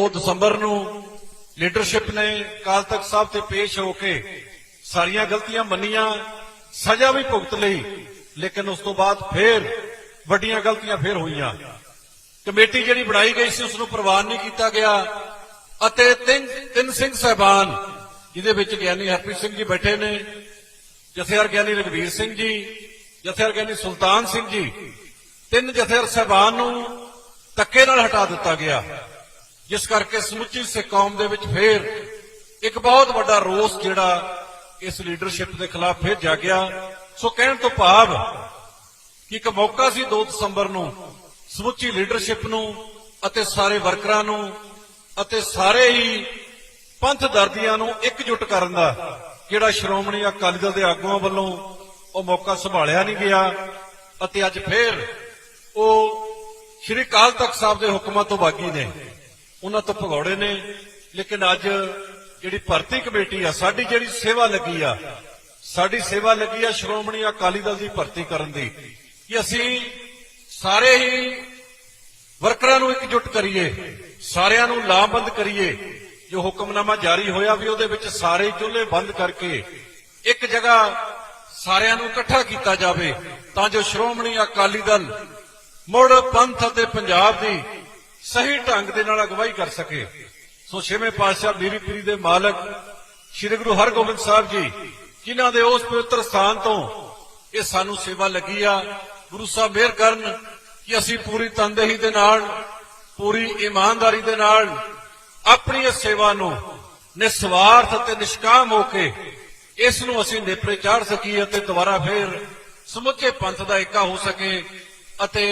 2 ਦਸੰਬਰ ਨੂੰ ਲੀਡਰਸ਼ਿਪ ਨੇ ਕਾਲ ਤਖਤ ਸਾਹਿਬ ਤੇ ਪੇਸ਼ ਹੋ ਕੇ ਸਾਰੀਆਂ ਗਲਤੀਆਂ ਮੰਨੀਆਂ, ਸਜ਼ਾ ਵੀ ਭੁਗਤ ਲਈ, ਲੇਕਿਨ ਉਸ ਤੋਂ ਬਾਅਦ ਫੇਰ ਵੱਡੀਆਂ ਗਲਤੀਆਂ ਫੇਰ ਹੋਈਆਂ। ਕਮੇਟੀ ਜਿਹੜੀ ਬਣਾਈ ਗਈ ਸੀ ਉਸ ਨੂੰ ਪ੍ਰਵਾਨ ਨਹੀਂ ਕੀਤਾ ਗਿਆ ਅਤੇ ਤਿੰਨ ਤਿੰਨ ਸਿੰਘ ਸਹਿਬਾਨ, ਜਿਹਦੇ ਵਿੱਚ ਗਿਆਨੀ ਹਰਪ੍ਰੀਤ ਸਿੰਘ ਜੀ ਬੈਠੇ ਨੇ, ਜਥੇਦਾਰ ਗਿਆਨੀ ਰਗਵੀਰ ਸਿੰਘ ਜੀ, ਜਥੇਦਾਰ ਗਿਆਨੀ ਸੁਲਤਾਨ ਸਿੰਘ ਜੀ, ਤਿੰਨ ਜਥੇਦਾਰ ਸਹਿਬਾਨ ਨੂੰ ਧੱਕੇ ਨਾਲ ਹਟਾ ਦਿੱਤਾ ਗਿਆ। ਜਿਸ ਕਰਕੇ ਸਮੁੱਚੀ ਸਿੱਖ ਕੌਮ ਦੇ ਵਿੱਚ ਫੇਰ ਇੱਕ ਬਹੁਤ ਵੱਡਾ ਰੋਸ ਜਿਹੜਾ ਇਸ ਲੀਡਰਸ਼ਿਪ ਦੇ ਖਿਲਾਫ ਫੇਰ ਜਾਗਿਆ ਸੋ ਕਹਿਣ ਤੋਂ ਭਾਵ ਕਿ ਇੱਕ ਮੌਕਾ ਸੀ 2 ਦਸੰਬਰ ਨੂੰ ਸਮੁੱਚੀ ਲੀਡਰਸ਼ਿਪ ਨੂੰ ਅਤੇ ਸਾਰੇ ਵਰਕਰਾਂ ਨੂੰ ਅਤੇ ਸਾਰੇ ਹੀ ਪੰਥ ਦਰਦੀਆਂ ਨੂੰ ਇਕਜੁੱਟ ਕਰਨ ਦਾ ਜਿਹੜਾ ਸ਼੍ਰੋਮਣੀ ਅਕਾਲੀ ਦਲ ਦੇ ਆਗੂਆਂ ਵੱਲੋਂ ਉਹ ਮੌਕਾ ਸੰਭਾਲਿਆ ਨਹੀਂ ਗਿਆ ਅਤੇ ਅੱਜ ਫੇਰ ਉਹ ਸ਼੍ਰੀ ਕਾਲ ਤਖਤ ਸਾਹਿਬ ਦੇ ਹੁਕਮਾਂ ਤੋਂ ਬਾਗੀ ਨੇ। ਉਹਨਾਂ ਤੋਂ ਭਗੌੜੇ ਨੇ, ਲੇਕਿਨ ਅੱਜ ਜਿਹੜੀ ਭਰਤੀ ਕਮੇਟੀ ਆ, ਸਾਡੀ ਜਿਹੜੀ ਸੇਵਾ ਲੱਗੀ ਆ, ਸਾਡੀ ਸੇਵਾ ਲੱਗੀ ਆ ਸ਼੍ਰੋਮਣੀ ਅਕਾਲੀ ਦਲ ਦੀ ਭਰਤੀ ਕਰਨ ਦੀ। ਕਿ ਅਸੀਂ ਸਾਰੇ ਹੀ ਵਰਕਰਾਂ ਨੂੰ ਇਕਜੁੱਟ ਕਰੀਏ, ਸਾਰਿਆਂ ਨੂੰ ਲਾਮਬੰਦ ਕਰੀਏ। ਜੋ ਹੁਕਮਨਾਮਾ ਜਾਰੀ ਹੋਇਆ ਵੀ ਉਹਦੇ ਵਿੱਚ ਸਾਰੇ ਚੁੱਲ੍ਹੇ ਬੰਦ ਕਰਕੇ ਇੱਕ ਜਗ੍ਹਾ ਸਾਰਿਆਂ ਨੂੰ ਇਕੱਠਾ ਕੀਤਾ ਜਾਵੇ, ਤਾਂ ਜੋ ਸ਼੍ਰੋਮਣੀ ਅਕਾਲੀ ਦਲ ਮੁੜ ਪੰਥ ਅਤੇ ਪੰਜਾਬ ਦੀ ਸਹੀ ਢੰਗ ਦੇ ਨਾਲ ਅਗਵਾਈ ਕਰ ਸਕੇ। ਸੋ ਛੇਵੇਂ ਪਾਤਸ਼ਾਹ ਬੀਰੀ ਪੀਰੀ ਦੇ ਮਾਲਕ ਸ੍ਰੀ ਗੁਰੂ ਹਰਗੋਬਿੰਦ ਸਾਹਿਬ ਜੀ, ਜਿਨ੍ਹਾਂ ਦੇ ਉਸ ਪਵਿੱਤਰ ਸਥਾਨ ਤੋਂ ਇਹ ਸਾਨੂੰ ਸੇਵਾ ਲੱਗੀ ਆ, ਗੁਰੂ ਸਾਹਿਬ ਮਿਹਰ ਕਰਨ ਕਿ ਅਸੀਂ ਪੂਰੀ ਤਨਦੇਹੀ ਦੇ ਨਾਲ, ਪੂਰੀ ਇਮਾਨਦਾਰੀ ਦੇ ਨਾਲ ਆਪਣੀ ਇਸ ਸੇਵਾ ਨੂੰ ਨਿਸਵਾਰਥ ਅਤੇ ਨਿਸ਼ਕਾਮ ਹੋ ਕੇ ਇਸ ਨੂੰ ਅਸੀਂ ਨੇਪਰੇ ਚਾੜ ਸਕੀਏ ਅਤੇ ਦੁਬਾਰਾ ਫੇਰ ਸਮੁੱਚੇ ਪੰਥ ਦਾ ਏਕਾ ਹੋ ਸਕੇ ਅਤੇ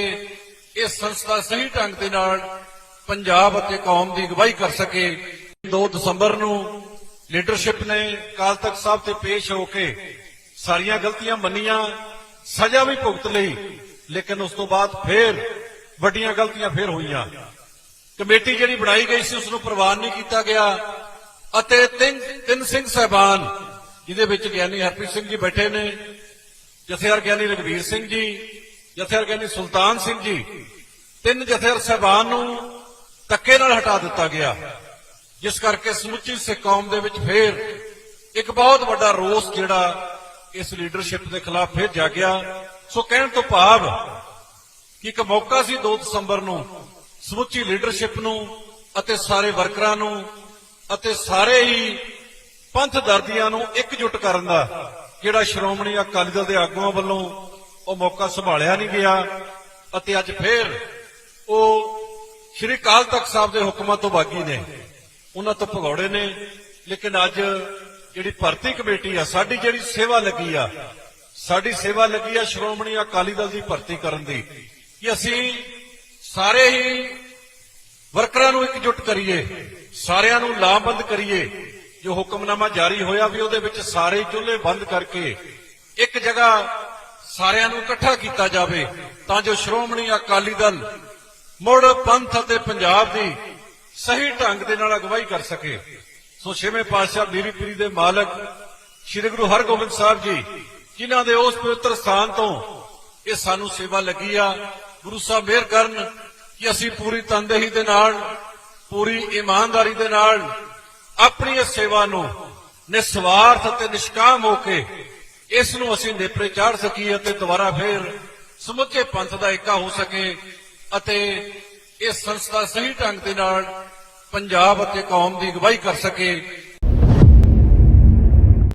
ਇਹ ਸੰਸਥਾ ਸਹੀ ਢੰਗ ਦੇ ਨਾਲ ਪੰਜਾਬ ਅਤੇ ਕੌਮ ਦੀ ਅਗਵਾਈ ਕਰ ਸਕੇ। 2 ਦਸੰਬਰ ਨੂੰ ਲੀਡਰਸ਼ਿਪ ਨੇ ਕਾਲ ਤਖਤ ਸਾਹਿਬ ਤੇ ਪੇਸ਼ ਹੋ ਕੇ ਸਾਰੀਆਂ ਗਲਤੀਆਂ ਮੰਨੀਆਂ, ਸਜ਼ਾ ਵੀ ਭੁਗਤ ਲਈ, ਲੇਕਿਨ ਉਸ ਤੋਂ ਬਾਅਦ ਫੇਰ ਵੱਡੀਆਂ ਗਲਤੀਆਂ ਫੇਰ ਹੋਈਆਂ। ਕਮੇਟੀ ਜਿਹੜੀ ਬਣਾਈ ਗਈ ਸੀ ਉਸ ਨੂੰ ਪ੍ਰਵਾਨ ਨਹੀਂ ਕੀਤਾ ਗਿਆ ਅਤੇ ਤਿੰਨ ਤਿੰਨ ਸਿੰਘ ਸਹਿਬਾਨ, ਜਿਹਦੇ ਵਿੱਚ ਗਿਆਨੀ ਹਰਪ੍ਰੀਤ ਸਿੰਘ ਜੀ ਬੈਠੇ ਨੇ, ਜਥੇਦਾਰ ਗਿਆਨੀ ਰਗਵੀਰ ਸਿੰਘ ਜੀ ਜਥੇਦਾਰ ਗਿਆਨੀ ਸੁਲਤਾਨ ਸਿੰਘ ਜੀ, ਤਿੰਨ ਜਥੇਦਾਰ ਸਹਿਬਾਨ ਨੂੰ ਧੱਕੇ ਨਾਲ ਹਟਾ ਦਿੱਤਾ ਗਿਆ। ਜਿਸ ਕਰਕੇ ਸਮੁੱਚੀ ਸਿੱਖ ਕੌਮ ਦੇ ਵਿੱਚ ਫੇਰ ਇੱਕ ਬਹੁਤ ਵੱਡਾ ਰੋਸ ਜਿਹੜਾ ਇਸ ਲੀਡਰਸ਼ਿਪ ਦੇ ਖਿਲਾਫ ਫੇਰ ਜਾਗਿਆ ਸੋ ਕਹਿਣ ਤੋਂ ਭਾਵ ਕਿ ਇੱਕ ਮੌਕਾ ਸੀ 2 ਦਸੰਬਰ ਨੂੰ ਸਮੁੱਚੀ ਲੀਡਰਸ਼ਿਪ ਨੂੰ ਅਤੇ ਸਾਰੇ ਵਰਕਰਾਂ ਨੂੰ ਅਤੇ ਸਾਰੇ ਹੀ ਪੰਥ ਦਰਦੀਆਂ ਨੂੰ ਇਕਜੁੱਟ ਕਰਨ ਦਾ, ਜਿਹੜਾ ਸ਼੍ਰੋਮਣੀ ਅਕਾਲੀ ਦਲ ਦੇ ਆਗੂਆਂ ਵੱਲੋਂ ਉਹ ਮੌਕਾ ਸੰਭਾਲਿਆ ਨਹੀਂ ਗਿਆ ਅਤੇ ਅੱਜ ਫੇਰ ਉਹ ਸ਼੍ਰੀ ਕਾਲ ਤਖਤ ਸਾਹਿਬ ਦੇ ਹੁਕਮਾਂ ਤੋਂ ਬਾਗੀ ਨੇ। ਉਹਨਾਂ ਤੋਂ ਭਗੌੜੇ ਨੇ, ਲੇਕਿਨ ਅੱਜ ਜਿਹੜੀ ਭਰਤੀ ਕਮੇਟੀ ਆ, ਸਾਡੀ ਜਿਹੜੀ ਸੇਵਾ ਲੱਗੀ ਆ, ਸਾਡੀ ਸੇਵਾ ਲੱਗੀ ਆ ਸ਼੍ਰੋਮਣੀ ਅਕਾਲੀ ਦਲ ਦੀ ਭਰਤੀ ਕਰਨ ਦੀ ਕਿ ਅਸੀਂ ਸਾਰੇ ਹੀ ਵਰਕਰਾਂ ਨੂੰ ਇਕਜੁੱਟ ਕਰੀਏ, ਸਾਰਿਆਂ ਨੂੰ ਲਾਮਬੰਦ ਕਰੀਏ। ਜੋ ਹੁਕਮਨਾਮਾ ਜਾਰੀ ਹੋਇਆ ਵੀ ਉਹਦੇ ਵਿੱਚ ਸਾਰੇ ਚੁੱਲ੍ਹੇ ਬੰਦ ਕਰਕੇ ਇੱਕ ਜਗ੍ਹਾ ਸਾਰਿਆਂ ਨੂੰ ਇਕੱਠਾ ਕੀਤਾ ਜਾਵੇ, ਤਾਂ ਜੋ ਸ਼੍ਰੋਮਣੀ ਅਕਾਲੀ ਦਲ ਮੁੜ ਪੰਥ ਅਤੇ ਪੰਜਾਬ ਦੀ ਸਹੀ ਢੰਗ ਦੇ ਨਾਲ ਅਗਵਾਈ ਕਰ ਸਕੇ। ਸੋ ਛੇਵੇਂ ਪਾਤਸ਼ਾਹ ਬੀਰੀ ਪੀਰੀ ਦੇ ਮਾਲਕ ਸ੍ਰੀ ਗੁਰੂ ਹਰਗੋਬਿੰਦ ਸਾਹਿਬ ਜੀ, ਜਿਨ੍ਹਾਂ ਦੇ ਉਸ ਪਵਿੱਤਰ ਸਥਾਨ ਤੋਂ ਇਹ ਸਾਨੂੰ ਸੇਵਾ ਲੱਗੀ ਆ, ਗੁਰੂ ਸਾਹਿਬ ਮਿਹਰ ਕਰਨ ਕਿ ਅਸੀਂ ਪੂਰੀ ਤਨਦੇਹੀ ਦੇ ਨਾਲ, ਪੂਰੀ ਇਮਾਨਦਾਰੀ ਦੇ ਨਾਲ ਆਪਣੀ ਇਸ ਸੇਵਾ ਨੂੰ ਨਿਸਵਾਰਥ ਅਤੇ ਨਿਸ਼ਕਾਮ ਹੋ ਕੇ ਇਸ ਨੂੰ ਅਸੀਂ ਨੇਪਰੇ ਚਾੜ ਸਕੀਏ ਅਤੇ ਦੁਬਾਰਾ ਫੇਰ ਸਮੁੱਚੇ ਪੰਥ ਦਾ ਏਕਾ ਹੋ ਸਕੇ ਅਤੇ ਇਹ ਸੰਸਥਾ ਸਹੀ ਢੰਗ ਦੇ ਨਾਲ ਪੰਜਾਬ ਅਤੇ ਕੌਮ ਦੀ ਅਗਵਾਈ ਕਰ ਸਕੇ।